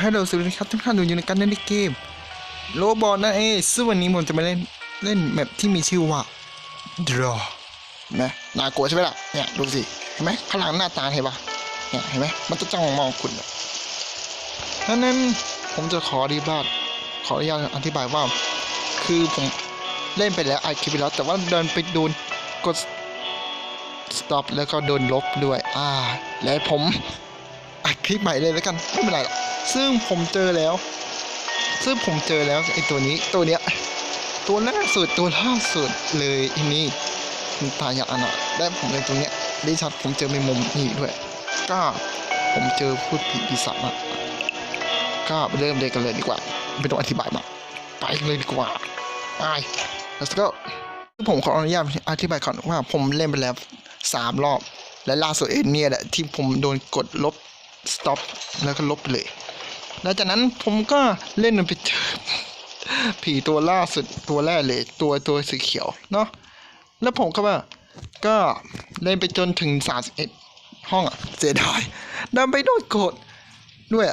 ฮัลโหลสวัสดีครับทุกท่านอยู่ในการเล่นเกมโลบอลนั่นเองซึ่งวันนี้ผมจะมาเล่นเล่นแมปที่มีชื่อว่า Draw นะน่ากลัวใช่ไหมล่ะเนี่ยดูสิเห็นไหมข้างหลังหน้าตาเห็นปะเนี่ยเห็นไหมมันจะจ้องมองคุณดังนั้นผมจะขออธิบายขออนุญาตอธิบายว่า คือผมเล่นไปแล้วอัดคลิปไปแล้วแต่ว่าเดินไปโดนกด stop แล้วก็โดนลบด้วย อ่า และผมอัดคลิปใหม่เลยแล้วกัน ไม่เป็นไรหรอก ซึ่งผมเจอแล้ว ซึ่งผมเจอแล้วไอตัวนี้ตัวเนี้ยตัวล่าสุดตัวล่าสุดเลยอันนี้คุณตายาอันอะและผมเลยตัวเนี้ยได้ชัดผมเจอในมุมนี้ด้วยก็ผมเจอพูดผีปีศาจอะก็ไปเริ่มเลยกันเลยดีกว่าไม่ต้องอธิบายมากไปเลยดีกว่าไป let's go ผมขออนุญาตอธิบายก่อนว่าผมเล่นไปแล้วสามรอบ และล่าสุดเอ็นเนี่ยแหละที่ผมโดนกดลบ stop แล้วก็ลบไปเลย แล้วจากนั้นผมก็เล่นไปเจอผีตัวล่าสุดตัวแรกเลย ตัวตัวสีเขียวเนาะแล้วผมก็ว่าก็เล่นไปจนถึงสามสิบเอ็ดห้องอะเสียดายดันไปโดนกดด้วย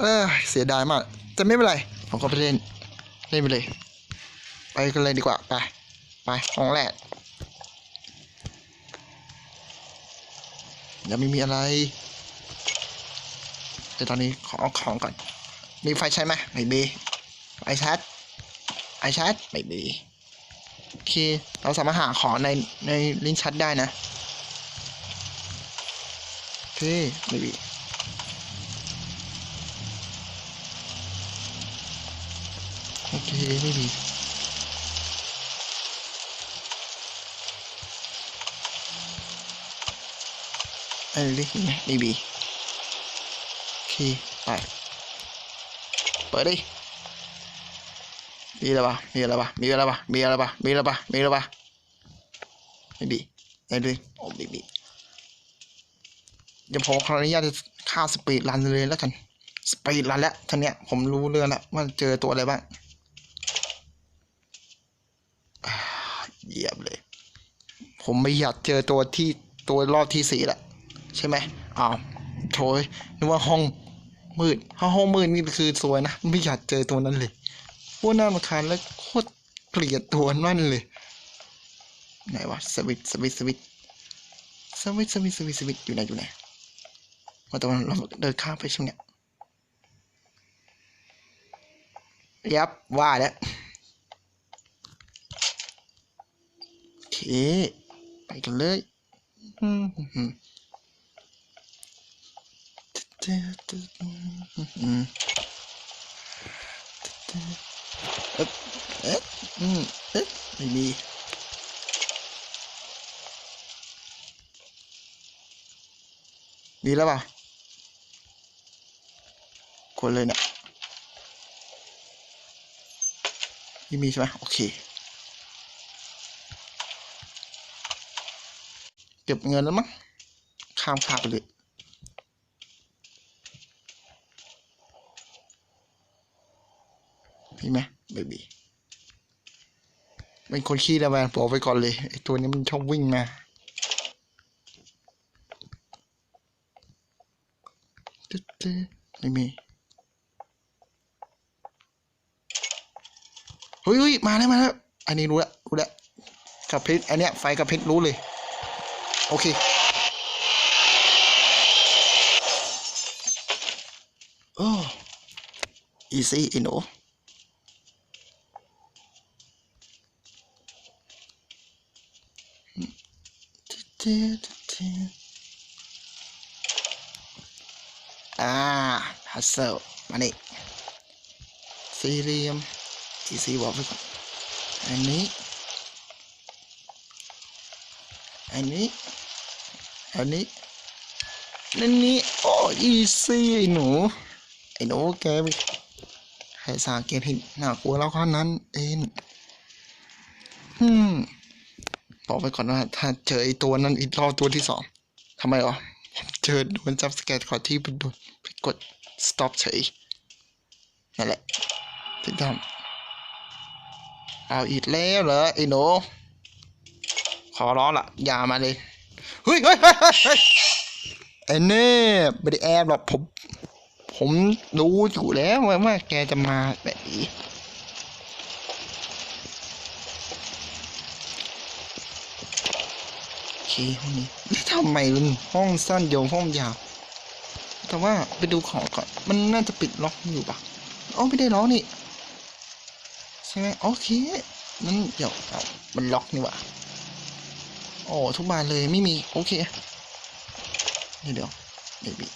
เออเสียดายมากแต่ไม่เป็นไร ผมก็ไปเล่น เล่นไปเลย ไปกันเลยดีกว่า ไป ไปห้องแรกยังไม่มีอะไร เดี๋ยวตอนนี้ขอเอาของก่อน มีไฟใช้ไหมไม่มีไฟแชทไอแชทไม่มีโอเคเราสามารถหาของในในลิ้นชัดได้นะโอเคไม่มีโอเคไม่มีอันนี้ไงไม่มี เคไป เปิดดิ มีอะไรปะมีอะไรปะมีอะไรปะมีอะไรปะมีอะไรปะมีอะไรปะไม่มีไม่มีโอ้ไม่มีเดี๋ยวผมขออนุญาตจะฆ่าสปีดรันเลยแล้วกัน สปีดรันแล้วท่านเนี้ยผมรู้เรื่องแล้วว่าเจอตัวอะไรบ้างเยี่ยมเลย ผมไม่อยากเจอตัวที่ตัวรอบที่สี่ละใช่ไหมอ้าวโถยนึกว่าห้อง มืดถ้าห้องมืดนี่คือสวยนะไม่อยากเจอตัวนั้นเลยโคตรน่ารำคาญและโคตรเกลียดตัวนั่นเลย ไหนวะสวิตสวิตสวิตสวิตสวิตสวิตสวิตอยู่ไหนอยู่ไหนว่าแต่ว่าเราเดินข้ามไปช่วงเนี้ยยับว่าแล้วโอเคไปกันเลย อืมอืมอืมอืม เอ๊ะเอ๊ะอืมเอ๊ะ ไม่มีมีแล้วป่ะกดเลยเนี่ยไม่มีใช่ไหมโอเค เก็บเงินแล้วมั้ง ข้ามขาไปเลย มีไหมไม่มีเป็นคนขี้ระแวงบอกไปก่อนเลยไอตัวนี้มันชอบวิ่งมาตึ๊ดตึ๊ดไม่มีเฮ้ยเฮ้ยมาแล้วมาแล้วอันนี้รู้ล้วรู้ล้วกับพริษอันเนี้ยไฟกับพริษรู้เลย โอเคโอ้อีซี่ไอ้หนู อ่าฮัสเซลมานี่สี่เหลี่ยมที่สีบอกไปก่อนอันนี้อันนี้อันนี้นั่นนี่โอ้อีซี่ไอ้หนูไอ้หนูแกไปให้สาเกมที่น่ากลัวแล้วข้อนั้นเองอืม บอกไปก่อนว่า ถ้าเจอไอ้ตัวนั้นอีกรอบตัวที่สองทำไมอ๋อผมเจอโดนจับสแกนก่อที่โดนไปกด stop เฉยนั่นแหละถึงทำเอาอีกแล้วเหรอไอ้หนูขอร้องละอย่ามาเลยเฮ้ยเฮ้ยเฮ้ยเฮ้ยเฮ้ยไอ้เน่ไม่ได้แอบหรอกผม ผมรู้อยู่แล้วว่าแกจะมาแบบนี้โอ เคห้องนี้แล้วทำไมมันห้องสั้นโยงห้องยาว แต่ว่าไปดูของก่อน มันน่าจะปิดล็อกอยู่ปะอ๋อไม่ได้ล็อกนี่ใช่ไหมโอเคนั่นเดี๋ยวมันล็อกนี่หว่าโอ้ทุกบานเลยไม่มีโอเคเดี๋ยวเดี๋ยวเบบี้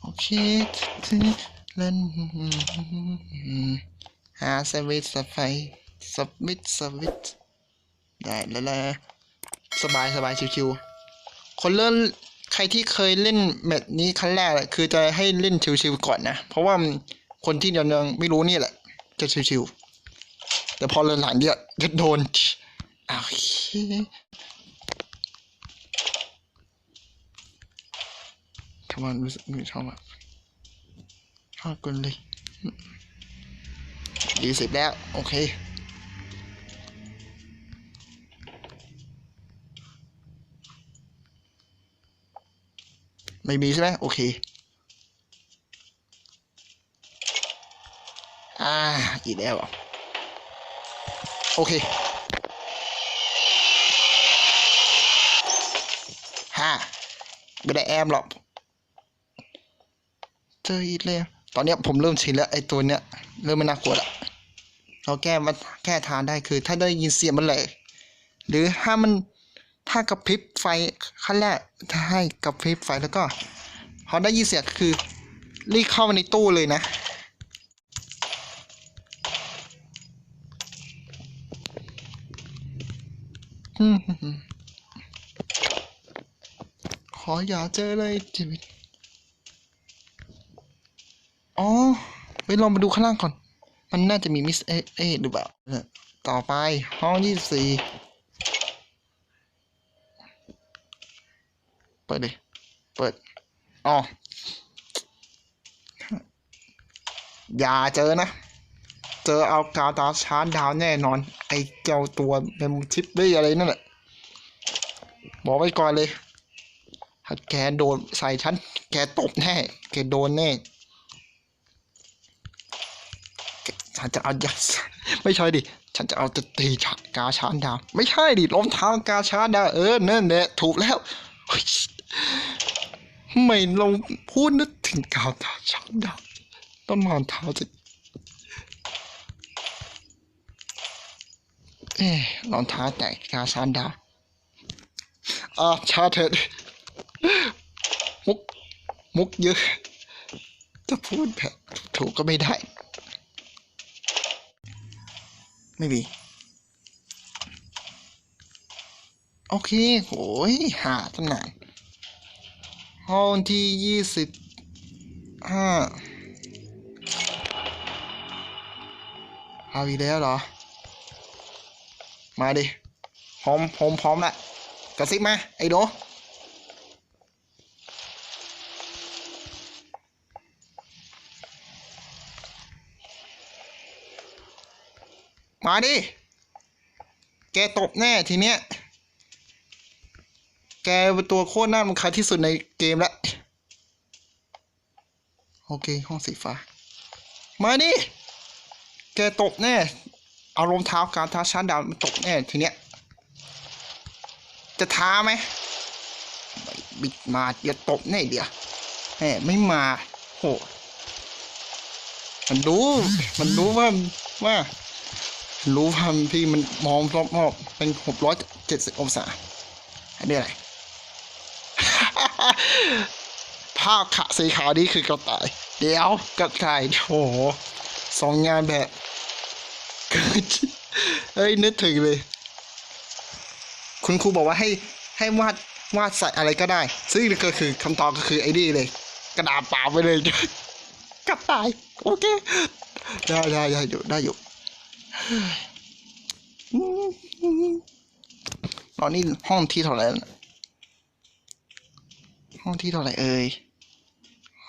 โอเคเล่น หาสวิตสไฟสวิตสวิตได้แล้วละสบายสบายชิวๆคนเริ่มใครที่เคยเล่นแมตช์นี้ครั้งแรกคือจะให้เล่นชิวๆก่อนนะ เพราะว่าคนที่ยังยังไม่รู้นี่แหละ จะชิวๆแต่พอเล่นหลังเดียวจะโดนโอเคทำไมรู้สึกไม่ชอบอะชอบกันเลย ยี่สิบแล้ว โอเคไม่มีใช่ไหมโอเค อ่า อีกแล้วโอเคห้าไม่ได้แอมหรอก เจออีกแล้ว ตอนเนี้ยผมเริ่มชินแล้ว ไอ้ตัวเนี้ย เริ่มไม่น่ากลัวละ เราแก้มันแก้ทางได้คือ ถ้าได้ยินเสียงมันเลยหรือถ้ามันถ้ากระพริบไฟขั้นแรกถ้าให้กระพริบไฟแล้วก็พอได้ยินเสียงคือรีบเข้ามาในตู้เลยนะอขออย่าเจอเลยชีวิตอ๋อไปลองมาดูข้างล่างก่อน มันน่าจะมีมิสเอเอหรือเปล่า ต่อไปห้องยี่สี่เปิดดิเปิด อ๋อ อย่าเจอนะ เจอเอากาวตาชาร์จดาวแน่นอน ไอ้เจ้าตัวเมมชิปได้อะไรนั่นแหละ บอกไว้ก่อนเลยถ้าแกโดนใส่ฉัน แกตบแน่ แกโดนแน่แก ฉันจะเอายัดไม่ใช่ดิ ฉันจะเอาจะตีฉากกาชาร์จดาว ไม่ใช่ดิรองเท้ากาชาร์จดาวเออนั่นแหละถูกแล้วทำไม่เราพูดนึกถึงกาวตาชาร์จดาวต้นมอนเท้าจะเอ๊ะรองเท้าแตกกาชาร์จดาวอ่าชาเถิดมุก มุกเยอะ จะพูดแบบถูกก็ไม่ได้ ไม่มี โอเคโหยหาตั้งนานห้องที่ยี่สิบห้าเอาอีกแล้วเหรอ มาดิพร้อมพร้อมพร้อมละกระซิบมา ไอ้โด มาดิ แกตบแน่ทีเนี้ย แกเป็นตัวโคตรน่ารำคาญที่สุดในเกมละ โอเค ห้องสีฟ้า มาดิ แกตกแน่ เอารองเท้าการท้าชาร์จดาวมันตกแน่ทีเนี้ย จะท้าไหมไบิดมาเดี๋ยวตบแน่เดี๋ยวแหมไม่มา โห มันรู้ มันรู้ว่าว่า รู้ว่าพี่มันมองรอบๆเป็นหกร้อยเจ็ดสิบองศาอันนี้อะไรภาพขะสีขาวนี้คือกระต่าย เดี๋ยวกระต่ายโอ้โหสองงานแบบเกิดเฮ้ยนึกถึงเลย คุณครูบอกว่าให้ให้วาดวาดใส่อะไรก็ได้ ซึ่งก็คือคำตอบก็คือไอ้นี่เลย กระดาษเปล่าไปเลยกระต่าย โอเค ได้ได้ได้อยู่ได้อยู่ ตอนนี้ห้องที่เท่าไหร่แล้วนะห้องที่เท่าไหร่เอ่ย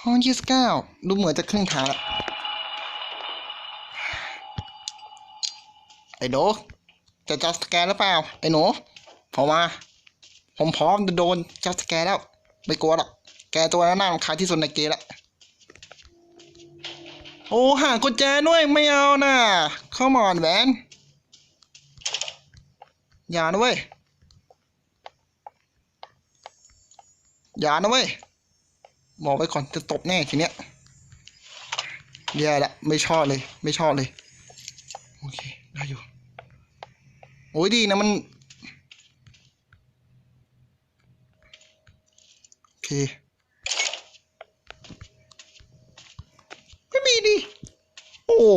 ห้องยี่สิบเก้าดูเหมือนจะครึ่งทางละไอ้โดจะจัดสแกนหรือเปล่า ไอ้หนูพอมา ผมพร้อมจะโดนจับสแกร์แล้ว ไม่กลัวหรอก แกตัวนั้นน่ารำคาญที่สุดในเกมละ โอ้หากุญแจด้วยไม่เอานะเข้ามอนแวนอย่านะเว้ยอย่านะเว้ยบอกไว้ก่อนจะตบแน่ทีเนี้ยแย่ละไม่ชอบเลย ไม่ชอบเลย โอเค ได้อยู่ โอ้ยดีนะมัน โอเค ไม่มีดิ โอ้ เบ้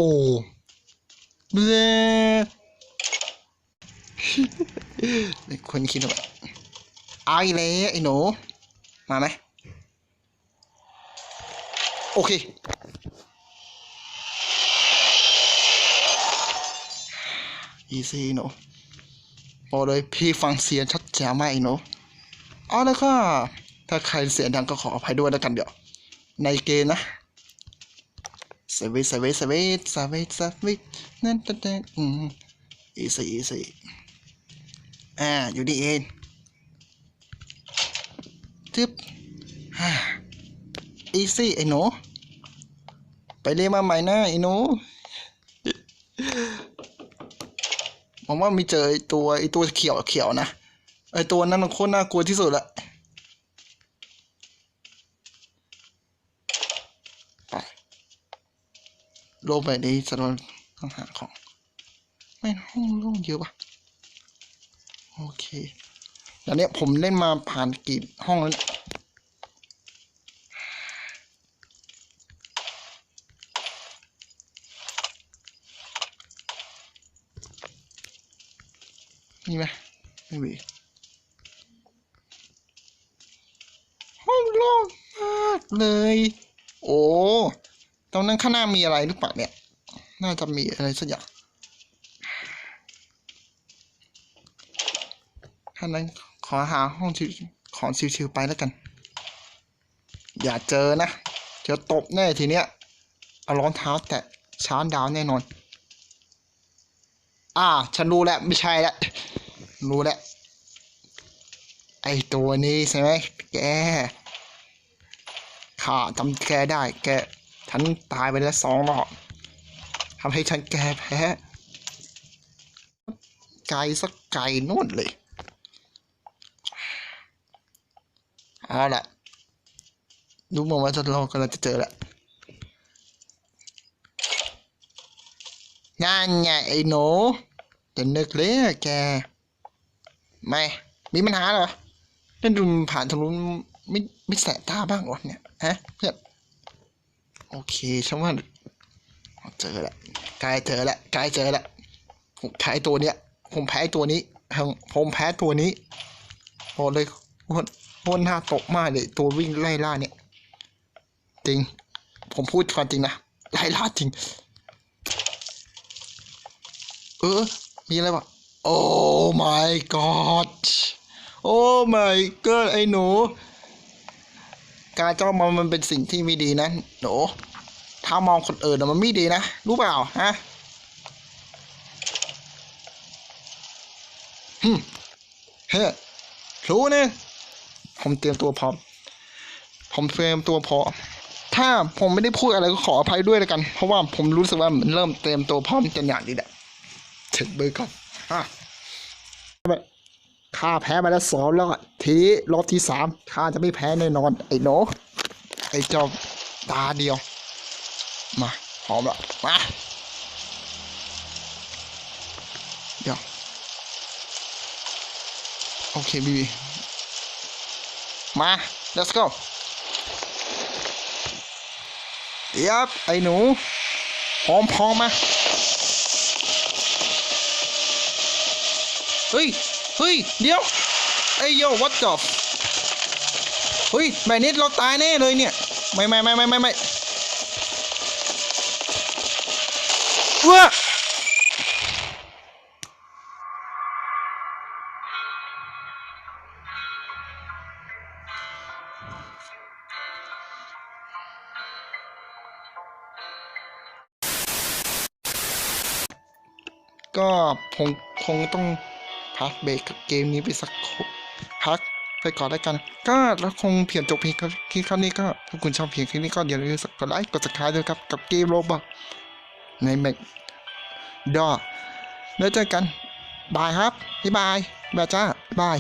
อคนคิดว่าเอาอีกแล้วไอ้หนู มาไหม โอเค อีซี่หนูบอกเลยพี่ฟังเสียงชัดแจ๋วมากไอ้หนูเอาแล้วก็ถ้าใครเสียงดังก็ขออภัยด้วยแล้วกันเดี๋ยว ในเกมนะ สวิตสวิตสวิตสวิตสวิตนั่นนั่นนั่นอืมอีซี่อีซี่อ่า อยู่ดีเองทึบฮ่าอีซี่ไอ้หนูไปเรียนมาใหม่นะไอ้หนูผมว่ามีเจอไอ้ตัวไอ้ตัวเขียวเขียวนะไอ้ตัวนั้นมันโคตรน่ากลัวที่สุดละไป โลงไปในสถานต้องหาของ ไม่ห้องโล่งเยอะปะโอเคตอนเนี้ยผมเล่นมาผ่านกี่ห้องแล้วนี่ยมีไหมไม่มีห้องโล่งมากเลย โอ้ ตรงนั้นข้างหน้ามีอะไรหรือเปล่าเนี่ย น่าจะมีอะไรสักอย่างถ้านั้นขอหาห้องชิวของชิวๆไปแล้วกัน อย่าเจอนะ เจอตบแน่ทีเนี้ย เอารองเท้าแตะช้านดาวแน่นอน อ่า ฉันรู้แล้ว ไม่ใช่แล้ว รู้แล้ว ไอตัวนี้ใช่ไหมแกข้าจำแกได้ แก ฉันตายไปแล้วสองรอบทำให้ฉันแกแพ้ไกลสักไกลนู่นเลยเอาละดูเหมือนว่าจะเรากำลังจะเจอแล้วงานไงไอ้หนูจะนึกเลยแก ไม่ มีปัญหาเหรอเล่นดูผ่านทะลุไม่ไม่แสบตาบ้างวะเนี่ย ฮะเพื่อน โอเคฉันว่าเจอล้วใกล้เจอล้วใกล้เจอล้วผมแพ้ตัวเนี้ย ผมแพ้ตัวนี้ผมแพ้ตัวนี้บอกเลยว่าว่าหน้าตกมากเลยตัววิ่งไล่ล่าเนี่ย จริง ผมพูดความจริงนะไล่ล่าจริง เออ มีอะไรวะโอ้ my god โอ้ my god ไอ้หนู การจ้องมองมันเป็นสิ่งที่ไม่ดีนะหนูถ้ามองคนอื่นมันไม่ดีนะรู้เปล่าฮะฮึเฮ้รู้เนี่ยผมเตรียมตัวพร้อม ผมเตรียมตัวพร้อมถ้าผมไม่ได้พูดอะไรก็ขออภัยด้วยแล้วกัน เพราะว่าผมรู้สึกว่ามันเริ่มเตรียมตัวพร้อมกันอย่างดีแหละเช็ดมือก่อนฮะ ข้าแพ้มาแล้วสองรอบทีนี้รอบที่สามข้าจะไม่แพ้แน่นอน ไอ้หนูไอ้เจ้าตาเดียว มาพร้อมล้วมาเดี๋ยวโอเคบีบีมา let's go ยับไอ้หนูพร้อมพอมมา เฮ้ย เฮ้ย เดี๋ยวไอ้โย what the เฮ้ยแบบนี้เราตายแน่เลยเนี่ย ไม่ไม่ไม่ไม่ไม่ไม่ว้าก็คงคงต้อง พักเบรกกับเกมนี้ไปสักพักไปก่อนแล้วกัน ก็เราคงเพียงจบเพียงคลิปครั้งนี้ก็ถ้าคุณชอบเพียงคลิปนี้ก็อย่าลืมกดไลค์กดสับสไครด้วยครับกับเกมโรบอทในแมกดอแล้วเจอกันบายครับบ๊ายบายบายจ้าบาย